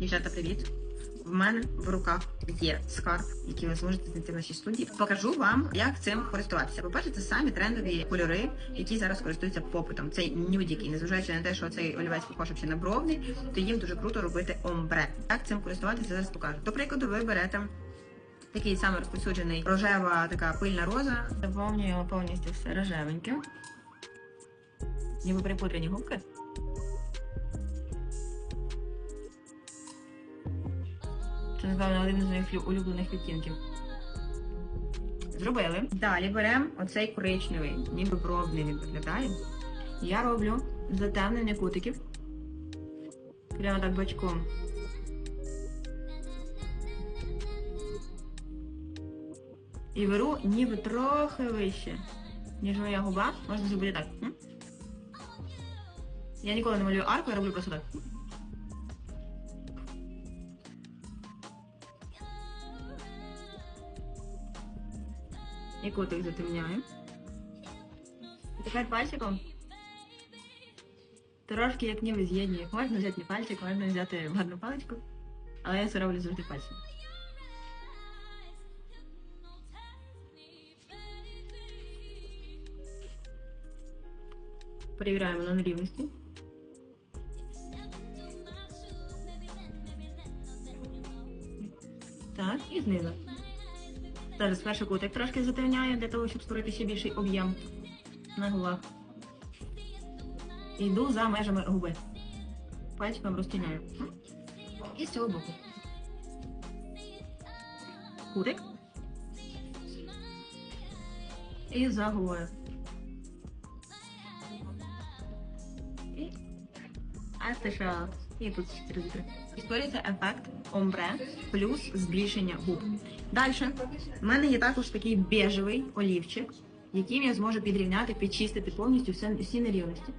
Дівчата, привіт! В мене в руках є скарб, який ви зможете знайти в нашій студії. Покажу вам, як цим користуватися. По-перше, це самі трендові кольори, які зараз користуються попитом. Цей нюдікий, незважаючи на те, що цей олівець похож ще на бровний, то їм дуже круто робити омбре. Як цим користуватися, зараз покажу. До прикладу, ви берете такий самий розповсюджений рожева така пильна роза. Заповнюємо повністю все рожевеньким. Ніби припудрені губки. Це, напевно, один із моїх улюблених відтінків. Зробили. Далі беремо оцей коричневий, ніби бровний він виглядає. Я роблю затемнення кутиків. Прямо так бочком. І беру ніби трохи вище, ніж моя губа. Можна зробити так. Я ніколи не малюю арку, я роблю просто так. І кутик затемняю. Тепер пальчиком. Трошки як ніби з'єднюю. Можна взяти не пальчик, можна взяти гарну паличку. Але я це роблю завжди пальцем. Перевіряємо на нерівності. Так, і знизу. Зараз перший кутик трошки затемняю для того, щоб створити ще більший об'єм на губах. Йду за межами губи. Пальчиком розтіняю. І з цього боку. Кутик. І за губою. І астиша. І тут чотири вітри. І створюється ефект омбре плюс збільшення губ. Далі. У мене є також такий бежевий олівчик, яким я зможу підрівняти, підчистити повністю всі нерівності.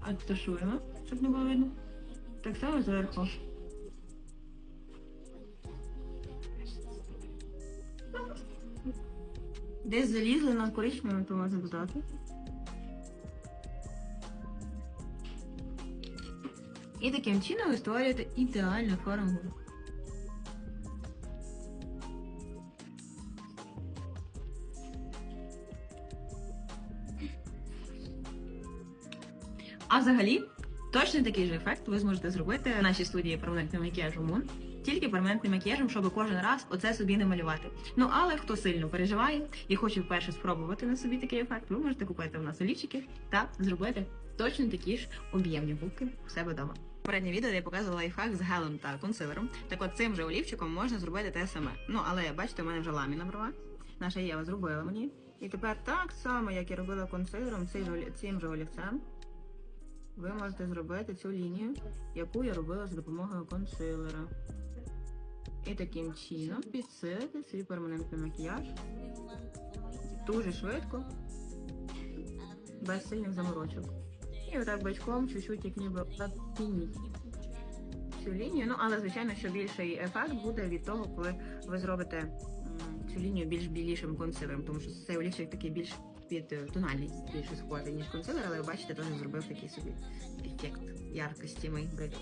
Attушуємо, щоб не було видно. Так само зверху. Десь залізли на коричневе, то можна додати. І таким чином ви створюєте ідеальну форму. А взагалі, точно такий же ефект ви зможете зробити в нашій студії перманентного макіяжу Moon, тільки перманентним макіяжем, щоб кожен раз оце собі не малювати. Ну але хто сильно переживає і хоче вперше спробувати на собі такий ефект, ви можете купити у нас олівчики та зробити точно такі ж об'ємні губки у себе вдома. Попереднє відео я показувала лайфхак з гелем та консилером. Так от цим же олівчиком можна зробити те саме. Ну але бачите, у мене вже ламіна брова. Наша Єва зробила мені. І тепер так само, як я робила консилером, цим же олівцем, ви можете зробити цю лінію, яку я робила за допомогою консилера. І таким чином підсилити свій перманентний макіяж дуже швидко, без сильних заморочок. І так бачком чуть-чуть як ніби затініть цю лінію. Ну, але звичайно, що більший ефект буде від того, коли ви зробите цю лінію більш білішим консилером, тому що цей олівчик такий більш під е, тональність більше схожий, ніж консилер, але ви бачите, теж зробив такий собі ефект яркості моїх бровей.